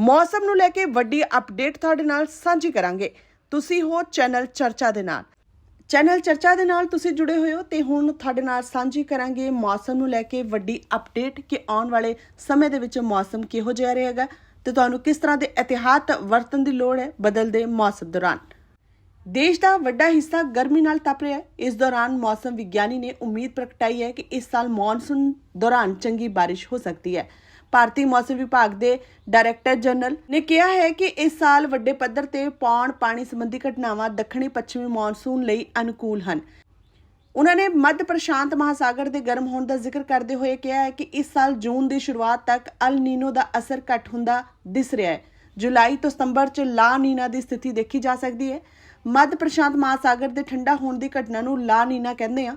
ਮੌਸਮ ਨੂੰ ਲੈ ਕੇ ਵੱਡੀ ਅਪਡੇਟ ਤੁਹਾਡੇ ਨਾਲ ਸਾਂਝੀ ਕਰਾਂਗੇ। ਤੁਸੀਂ ਹੋ ਚੈਨਲ ਚਰਚਾ ਦੇ ਨਾਲ। ਚੈਨਲ ਚਰਚਾ ਦੇ ਨਾਲ ਤੁਸੀਂ ਜੁੜੇ ਹੋਏ ਹੋ ਤੇ ਹੁਣ ਤੁਹਾਡੇ ਨਾਲ ਸਾਂਝੀ ਕਰਾਂਗੇ ਮੌਸਮ ਨੂੰ ਲੈ ਕੇ ਵੱਡੀ ਅਪਡੇਟ ਕਿ ਆਉਣ ਵਾਲੇ ਸਮੇਂ ਦੇ ਵਿੱਚ ਮੌਸਮ ਕਿਹੋ ਜਿਹਾ ਰਹੇਗਾ ਤੇ ਤੁਹਾਨੂੰ ਕਿਸ ਤਰ੍ਹਾਂ ਦੇ ਇਤਿਹਾਤ ਵਰਤਣ ਦੀ ਲੋੜ ਹੈ ਬਦਲਦੇ ਮੌਸਮ ਦੌਰਾਨ। ਦੇਸ਼ ਦਾ ਵੱਡਾ ਹਿੱਸਾ ਗਰਮੀ ਨਾਲ ਤਪ ਰਿਹਾ ਹੈ। ਇਸ ਦੌਰਾਨ ਮੌਸਮ ਵਿਗਿਆਨੀ ਨੇ ਉਮੀਦ ਪ੍ਰਗਟਾਈ ਹੈ ਕਿ ਇਸ ਸਾਲ ਮੌਨਸੂਨ ਦੌਰਾਨ ਚੰਗੀ ਬਾਰਿਸ਼ ਹੋ ਸਕਦੀ ਹੈ। ਭਾਰਤੀ ਮੌਸਮ ਵਿਭਾਗ ਦੇ ਡਾਇਰੈਕਟਰ ਜਨਰਲ ਨੇ ਕਿਹਾ ਹੈ ਕਿ ਇਸ ਸਾਲ ਵੱਡੇ ਪੱਧਰ ਤੇ ਪੌਣ ਪਾਣੀ ਸੰਬੰਧੀ ਘਟਨਾਵਾਂ ਦੱਖਣੀ ਪੱਛਮੀ ਮੌਨਸੂਨ ਲਈ ਅਨੁਕੂਲ ਹਨ। ਉਹਨਾਂ ਨੇ ਮੱਧ ਪ੍ਰਸ਼ਾਂਤ ਮਹਾਸਾਗਰ ਦੇ ਗਰਮ ਹੋਣ ਦਾ ਜ਼ਿਕਰ ਕਰਦੇ ਹੋਏ ਕਿਹਾ ਹੈ ਕਿ ਇਸ ਸਾਲ ਜੂਨ ਦੀ ਸ਼ੁਰੂਆਤ ਤੱਕ ਅਲ ਨੀਨੋ ਦਾ ਅਸਰ ਘੱਟ ਹੁੰਦਾ ਦਿਸ ਰਿਹਾ ਹੈ। ਜੁਲਾਈ ਤੋਂ ਸਤੰਬਰ 'ਚ ਲਾ ਨੀਨਾ ਦੀ ਸਥਿਤੀ ਦੇਖੀ ਜਾ ਸਕਦੀ ਹੈ। ਮੱਧ ਪ੍ਰਸ਼ਾਂਤ ਮਹਾਸਾਗਰ ਦੇ ਠੰਡਾ ਹੋਣ ਦੀ ਘਟਨਾ ਨੂੰ ਲਾ ਨੀਨਾ ਕਹਿੰਦੇ ਆ।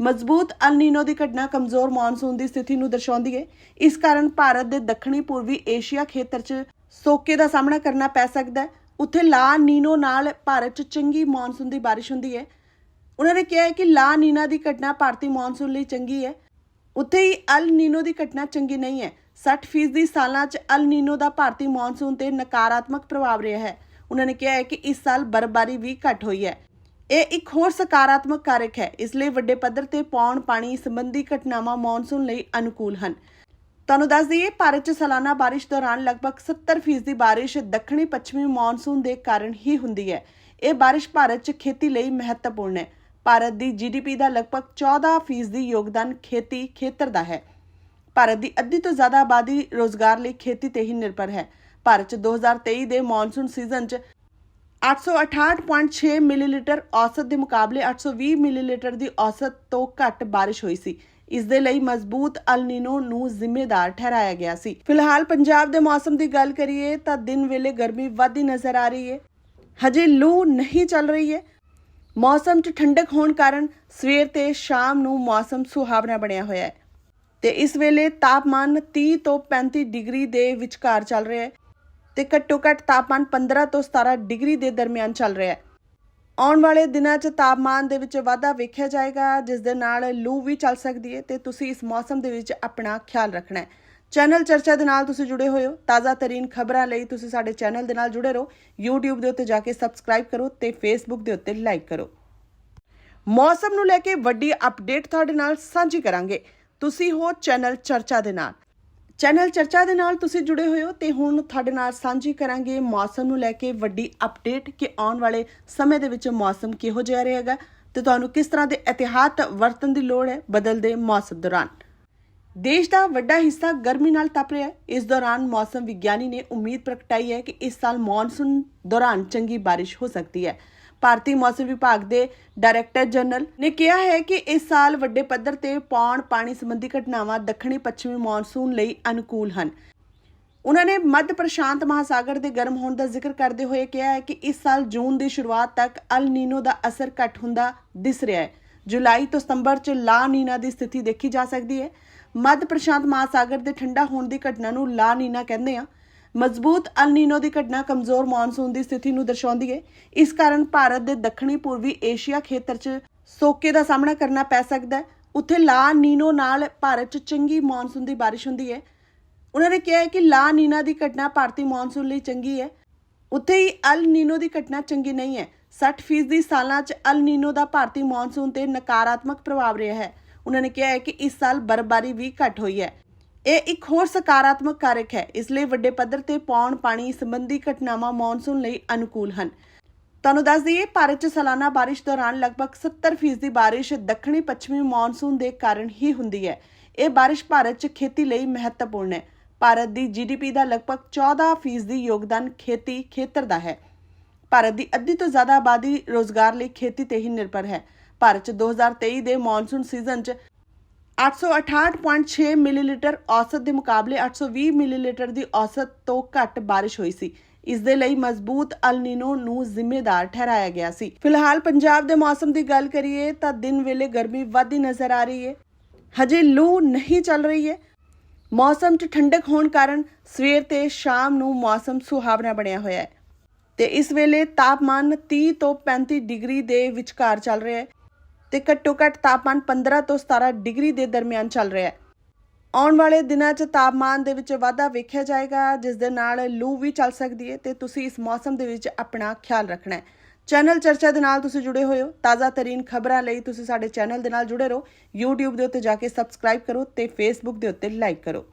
ਮਜ਼ਬੂਤ ਅਲਨੀਨੋ ਦੀ ਘਟਨਾ ਕਮਜ਼ੋਰ ਮੌਨਸੂਨ ਦੀ ਸਥਿਤੀ ਨੂੰ ਦਰਸਾਉਂਦੀ ਹੈ। ਇਸ ਕਾਰਨ ਭਾਰਤ ਦੇ ਦੱਖਣੀ ਪੂਰਬੀ ਏਸ਼ੀਆ ਖੇਤਰ 'ਚ ਸੋਕੇ ਦਾ ਸਾਹਮਣਾ ਕਰਨਾ ਪੈ ਸਕਦਾ ਹੈ। ਉੱਥੇ ਲਾ ਨੀਨੋ ਨਾਲ ਭਾਰਤ 'ਚ ਚੰਗੀ ਮੌਨਸੂਨ ਦੀ ਬਾਰਿਸ਼ ਹੁੰਦੀ ਹੈ। ਉਹਨਾਂ ਨੇ ਕਿਹਾ ਹੈ ਕਿ ਲਾ ਨੀਨਾ ਦੀ ਘਟਨਾ ਭਾਰਤੀ ਮੌਨਸੂਨ ਲਈ ਚੰਗੀ ਹੈ। ਉੱਥੇ ਹੀ ਅਲ ਨੀਨੋ ਦੀ ਘਟਨਾ ਚੰਗੀ ਨਹੀਂ ਹੈ। 60% ਦੀ ਸਾਲਾਂ 'ਚ ਅਲ ਨੀਨੋ ਦਾ ਭਾਰਤੀ ਮੌਨਸੂਨ ਤੇ ਨਕਾਰਾਤਮਕ ਪ੍ਰਭਾਵ ਰਿਹਾ ਹੈ। ਉਹਨਾਂ ਨੇ ਕਿਹਾ ਹੈ ਕਿ ਇਸ ਸਾਲ ਬਰਫ਼ਬਾਰੀ ਵੀ ਘੱਟ ਹੋਈ ਹੈ। ਇਹ ਇੱਕ ਹੋਰ ਸਕਾਰਾਤਮਕ ਕਾਰਕ ਹੈ। ਇਸ ਲਈ ਵੱਡੇ ਪੱਧਰ ਤੇ ਪੌਣ ਪਾਣੀ ਸੰਬੰਧੀ ਘਟਨਾਵਾਂ ਮੌਨਸੂਨ ਲਈ ਅਨੁਕੂਲ ਹਨ। ਤੁਹਾਨੂੰ ਦੱਸ ਦਈਏ, ਭਾਰਤ 'ਚ ਸਾਲਾਨਾ ਬਾਰਿਸ਼ ਦੌਰਾਨ ਲਗਭਗ 70% ਦੀ ਬਾਰਿਸ਼ ਦੱਖਣੀ ਪੱਛਮੀ ਮੌਨਸੂਨ ਦੇ ਕਾਰਨ ਹੀ ਹੁੰਦੀ ਹੈ। ਇਹ ਬਾਰਿਸ਼ ਭਾਰਤ 'ਚ ਖੇਤੀ ਲਈ ਮਹੱਤਵਪੂਰਨ ਹੈ। ਭਾਰਤ ਦੀ ਜੀਡੀਪੀ ਦਾ ਲਗਭਗ 14% ਯੋਗਦਾਨ ਖੇਤੀ ਖੇਤਰ ਦਾ ਹੈ। ਭਾਰਤ ਦੀ ਅੱਧੀ ਤੋਂ ਜ਼ਿਆਦਾ ਆਬਾਦੀ ਰੋਜ਼ਗਾਰ ਲਈ ਖੇਤੀ ਤੇ ਹੀ ਨਿਰਭਰ ਹੈ। ਭਾਰਤ 'ਚ 2023 ਦੇ ਮੌਨਸੂਨ ਸੀਜ਼ਨ 'ਚ 868.6 ਮਿਲੀਲੀਟਰ ਔਸਤ ਦੇ ਮੁਕਾਬਲੇ 820 ਮਿਲੀਲੀਟਰ ਦੀ ਔਸਤ ਤੋਂ ਘੱਟ ਬਾਰਿਸ਼ ਹੋਈ ਸੀ। ਇਸ ਦੇ ਲਈ ਮਜ਼ਬੂਤ ਅਲ ਨੀਨੋ ਨੂੰ ਜ਼ਿੰਮੇਦਾਰ ਠਹਿਰਾਇਆ ਗਿਆ ਸੀ। ਫਿਲਹਾਲ ਪੰਜਾਬ ਦੇ ਮੌਸਮ ਦੀ ਗੱਲ ਕਰੀਏ ਤਾਂ ਦਿਨ ਵੇਲੇ ਗਰਮੀ ਵੱਧਦੀ ਨਜ਼ਰ ਆ ਰਹੀ ਹੈ। ਹਜੇ ਲੂ ਨਹੀਂ ਚੱਲ ਰਹੀ ਹੈ। ਮੌਸਮ 'ਚ ਠੰਡਕ ਹੋਣ ਕਾਰਨ ਸਵੇਰ ਤੇ ਸ਼ਾਮ ਨੂੰ ਮੌਸਮ ਸੁਹਾਵਣਾ ਬਣਿਆ ਹੋਇਆ ਹੈ। ਤੇ ਇਸ ਵੇਲੇ ਤਾਪਮਾਨ 30 ਤੋਂ 35 ਡਿਗਰੀ ਦੇ ਵਿਚਕਾਰ ਚੱਲ ਰਿਹਾ ਹੈ। ਤੇ ਘੱਟੋ ਘੱਟ ਤਾਪਮਾਨ 15 ਤੋਂ 17 ਡਿਗਰੀ ਦੇ ਦਰਮਿਆਨ ਚੱਲ ਰਿਹਾ ਹੈ। ਆਉਣ ਵਾਲੇ ਦਿਨਾਂ 'ਚ ਤਾਪਮਾਨ ਦੇ ਵਿੱਚ ਵਾਧਾ ਵੇਖਿਆ ਜਾਏਗਾ, ਜਿਸ ਦੇ ਨਾਲ ਲੂ ਵੀ ਚੱਲ ਸਕਦੀ ਹੈ ਤੇ ਤੁਸੀਂ ਇਸ ਮੌਸਮ ਦੇ ਵਿੱਚ ਆਪਣਾ ਖਿਆਲ ਰੱਖਣਾ ਹੈ। ਚੈਨਲ ਚਰਚਾ ਦੇ ਨਾਲ ਤੁਸੀਂ ਜੁੜੇ ਹੋਏ ਹੋ। ਤਾਜ਼ਾ ਤਰੀਨ ਖਬਰਾਂ ਲਈ ਤੁਸੀਂ ਸਾਡੇ ਚੈਨਲ ਦੇ ਨਾਲ ਜੁੜੇ ਰਹੋ। YouTube ਦੇ ਉੱਤੇ ਜਾ ਕੇ ਸਬਸਕ੍ਰਾਈਬ ਕਰੋ ਤੇ Facebook ਦੇ ਉੱਤੇ ਲਾਈਕ ਕਰੋ। ਮੌਸਮ ਨੂੰ ਲੈ ਕੇ ਵੱਡੀ ਅਪਡੇਟ ਤੁਹਾਡੇ ਨਾਲ ਸਾਂਝੀ ਕਰਾਂਗੇ। ਤੁਸੀਂ ਹੋ ਚੈਨਲ ਚਰਚਾ ਦੇ ਨਾਲ। ਚੈਨਲ ਚਰਚਾ ਦੇ ਨਾਲ ਤੁਸੀਂ ਜੁੜੇ ਹੋਏ ਹੋ ਤੇ ਹੁਣ ਤੁਹਾਡੇ ਨਾਲ ਸਾਂਝੀ ਕਰਾਂਗੇ ਮੌਸਮ ਨੂੰ ਲੈ ਕੇ ਵੱਡੀ ਅਪਡੇਟ ਕਿ ਆਉਣ ਵਾਲੇ ਸਮੇਂ ਦੇ ਵਿੱਚ ਮੌਸਮ ਕਿਹੋ ਜਿਹਾ ਰਹੇਗਾ ਤੇ ਤੁਹਾਨੂੰ ਕਿਸ ਤਰ੍ਹਾਂ ਦੇ ਇਤਿਹਾਤ ਵਰਤਣ ਦੀ ਲੋੜ ਹੈ ਬਦਲਦੇ ਮੌਸਮ ਦੌਰਾਨ। ਦੇਸ਼ ਦਾ ਵੱਡਾ ਹਿੱਸਾ ਗਰਮੀ ਨਾਲ ਤਪ ਰਿਹਾ ਹੈ। ਇਸ ਦੌਰਾਨ ਮੌਸਮ ਵਿਗਿਆਨੀ ਨੇ ਉਮੀਦ ਪ੍ਰਗਟਾਈ ਹੈ ਕਿ ਇਸ ਸਾਲ ਮੌਨਸੂਨ ਦੌਰਾਨ ਚੰਗੀ ਬਾਰਿਸ਼ ਹੋ ਸਕਦੀ ਹੈ। ਭਾਰਤੀ ਮੌਸਮ ਵਿਭਾਗ ਦੇ ਡਾਇਰੈਕਟਰ ਜਨਰਲ ਨੇ ਕਿਹਾ ਹੈ ਕਿ ਇਸ ਸਾਲ ਵੱਡੇ ਪੱਧਰ ਤੇ ਪੌਣ ਪਾਣੀ ਸੰਬੰਧੀ ਘਟਨਾਵਾਂ ਦੱਖਣੀ ਪੱਛਮੀ ਮੌਨਸੂਨ ਲਈ ਅਨੁਕੂਲ ਹਨ। ਉਹਨਾਂ ਨੇ ਮੱਧ ਪ੍ਰਸ਼ਾਂਤ ਮਹਾਸਾਗਰ ਦੇ ਗਰਮ ਹੋਣ ਦਾ ਜ਼ਿਕਰ ਕਰਦੇ ਹੋਏ ਕਿਹਾ ਹੈ ਕਿ ਇਸ ਸਾਲ ਜੂਨ ਦੀ ਸ਼ੁਰੂਆਤ ਤੱਕ ਅਲ ਨੀਨੋ ਦਾ ਅਸਰ ਘੱਟ ਹੁੰਦਾ ਦਿਸ ਰਿਹਾ ਹੈ। ਜੁਲਾਈ ਤੋਂ ਸਤੰਬਰ 'ਚ ਲਾ ਨੀਨਾ ਦੀ ਸਥਿਤੀ ਦੇਖੀ ਜਾ ਸਕਦੀ ਹੈ। ਮੱਧ ਪ੍ਰਸ਼ਾਂਤ ਮਹਾਸਾਗਰ ਦੇ ਠੰਡਾ ਹੋਣ ਦੀ ਘਟਨਾ ਨੂੰ ਲਾ ਨੀਨਾ ਕਹਿੰਦੇ ਆ। ਮਜ਼ਬੂਤ ਅਲਨੀਨੋ ਦੀ ਘਟਨਾ ਕਮਜ਼ੋਰ ਮੌਨਸੂਨ ਦੀ ਸਥਿਤੀ ਨੂੰ ਦਰਸਾਉਂਦੀ ਹੈ। ਇਸ ਕਾਰਨ ਭਾਰਤ ਦੇ ਦੱਖਣੀ ਪੂਰਬੀ ਏਸ਼ੀਆ ਖੇਤਰ 'ਚ ਸੋਕੇ ਦਾ ਸਾਹਮਣਾ ਕਰਨਾ ਪੈ ਸਕਦਾ ਹੈ। ਉੱਥੇ ਲਾ ਨੀਨੋ ਨਾਲ ਭਾਰਤ 'ਚ ਚੰਗੀ ਮੌਨਸੂਨ ਦੀ ਬਾਰਿਸ਼ ਹੁੰਦੀ ਹੈ। ਉਹਨਾਂ ਨੇ ਕਿਹਾ ਹੈ ਕਿ ਲਾ ਨੀਨਾ ਦੀ ਘਟਨਾ ਭਾਰਤੀ ਮੌਨਸੂਨ ਲਈ ਚੰਗੀ ਹੈ। ਉੱਥੇ ਹੀ ਅਲ ਨੀਨੋ ਦੀ ਘਟਨਾ ਚੰਗੀ ਨਹੀਂ ਹੈ। 60% ਦੀ ਸਾਲਾਂ 'ਚ ਅਲ ਨੀਨੋ ਦਾ ਭਾਰਤੀ ਮੌਨਸੂਨ ਤੇ ਨਕਾਰਾਤਮਕ ਪ੍ਰਭਾਵ ਰਿਹਾ ਹੈ। ਉਹਨਾਂ ਨੇ ਕਿਹਾ ਹੈ ਕਿ ਇਸ ਸਾਲ ਬਰਫ਼ਬਾਰੀ ਵੀ ਘੱਟ ਹੋਈ ਹੈ। ਇਹ ਇੱਕ ਹੋਰ ਸਕਾਰਾਤਮਕ ਕਾਰਕ ਹੈ। ਇਸ ਲਈ ਵੱਡੇ ਪੱਧਰ ਤੇ ਪੌਣ ਪਾਣੀ ਸੰਬੰਧੀ ਘਟਨਾਵਾਂ ਮੌਨਸੂਨ ਲਈ ਅਨੁਕੂਲ ਹਨ। ਤੁਹਾਨੂੰ ਦੱਸ ਦਈਏ, ਭਾਰਤ 'ਚ ਸਾਲਾਨਾ ਬਾਰਿਸ਼ ਦੌਰਾਨ ਲਗਭਗ 70% ਦੀ ਬਾਰਿਸ਼ ਦੱਖਣੀ ਪੱਛਮੀ ਮੌਨਸੂਨ ਦੇ ਕਾਰਨ ਹੀ ਹੁੰਦੀ ਹੈ। ਇਹ ਬਾਰਿਸ਼ ਭਾਰਤ 'ਚ ਖੇਤੀ ਲਈ ਮਹੱਤਵਪੂਰਨ ਹੈ। ਭਾਰਤ ਦੀ ਜੀਡੀਪੀ ਦਾ ਲਗਭਗ 14% ਦੀ ਯੋਗਦਾਨ ਖੇਤੀ ਖੇਤਰ ਦਾ ਹੈ। ਭਾਰਤ ਦੀ ਅੱਧੀ ਤੋਂ ਜ਼ਿਆਦਾ ਆਬਾਦੀ ਰੋਜ਼ਗਾਰ ਲਈ ਖੇਤੀ ਤੇ ਹੀ ਨਿਰਭਰ ਹੈ। ਭਾਰਤ 'ਚ 2023 ਦੇ ਮੌਨਸੂਨ ਸੀਜ਼ਨ 'ਚ 868.6 ਮਿਲੀਲੀਟਰ ਔਸਤ ਦੇ ਮੁਕਾਬਲੇ 820 ਮਿਲੀਲੀਟਰ ਦੀ ਔਸਤ ਤੋਂ ਘੱਟ ਬਾਰਿਸ਼ ਹੋਈ ਸੀ। ਇਸ ਦੇ ਲਈ ਮਜ਼ਬੂਤ ਅਲ ਨੀਨੋ ਨੂੰ ਜ਼ਿੰਮੇਦਾਰ ਠਹਿਰਾਇਆ ਗਿਆ ਸੀ। ਫਿਲਹਾਲ ਪੰਜਾਬ ਦੇ ਮੌਸਮ ਦੀ ਗੱਲ ਕਰੀਏ ਤਾਂ ਦਿਨ ਵੇਲੇ ਗਰਮੀ ਵੱਧਦੀ ਨਜ਼ਰ ਆ ਰਹੀ ਹੈ। ਹਜੇ ਲੂ ਨਹੀਂ ਚੱਲ ਰਹੀ ਹੈ। ਮੌਸਮ 'ਚ ਠੰਡਕ ਹੋਣ ਕਾਰਨ ਸਵੇਰ ਤੇ ਸ਼ਾਮ ਨੂੰ ਮੌਸਮ ਸੁਹਾਵਣਾ ਬਣਿਆ ਹੋਇਆ ਹੈ। ਤੇ ਇਸ ਵੇਲੇ ਤਾਪਮਾਨ 30 ਤੋਂ 35 ਡਿਗਰੀ ਦੇ ਵਿਚਕਾਰ ਚੱਲ ਰਿਹਾ ਹੈ। ਤੇ ਘੱਟੋ ਘੱਟ ਤਾਪਮਾਨ 15 ਤੋਂ 17 ਡਿਗਰੀ ਦੇ ਦਰਮਿਆਨ ਚੱਲ ਰਿਹਾ ਹੈ। ਆਉਣ ਵਾਲੇ ਦਿਨਾਂ 'ਚ ਤਾਪਮਾਨ ਦੇ ਵਿੱਚ ਵਾਧਾ ਵੇਖਿਆ ਜਾਏਗਾ, ਜਿਸ ਦੇ ਨਾਲ ਲੂ ਵੀ ਚੱਲ ਸਕਦੀ ਹੈ ਤੇ ਤੁਸੀਂ ਇਸ ਮੌਸਮ ਦੇ ਵਿੱਚ ਆਪਣਾ ਖਿਆਲ ਰੱਖਣਾ ਹੈ। ਚੈਨਲ ਚਰਚਾ ਦੇ ਨਾਲ ਤੁਸੀਂ ਜੁੜੇ ਹੋਏ ਹੋ। ਤਾਜ਼ਾ ਤਰੀਨ ਖਬਰਾਂ ਲਈ ਤੁਸੀਂ ਸਾਡੇ ਚੈਨਲ ਦੇ ਨਾਲ ਜੁੜੇ ਰਹੋ। YouTube ਦੇ ਉੱਤੇ ਜਾ ਕੇ ਸਬਸਕ੍ਰਾਈਬ ਕਰੋ ਤੇ Facebook ਦੇ ਉੱਤੇ ਲਾਈਕ ਕਰੋ।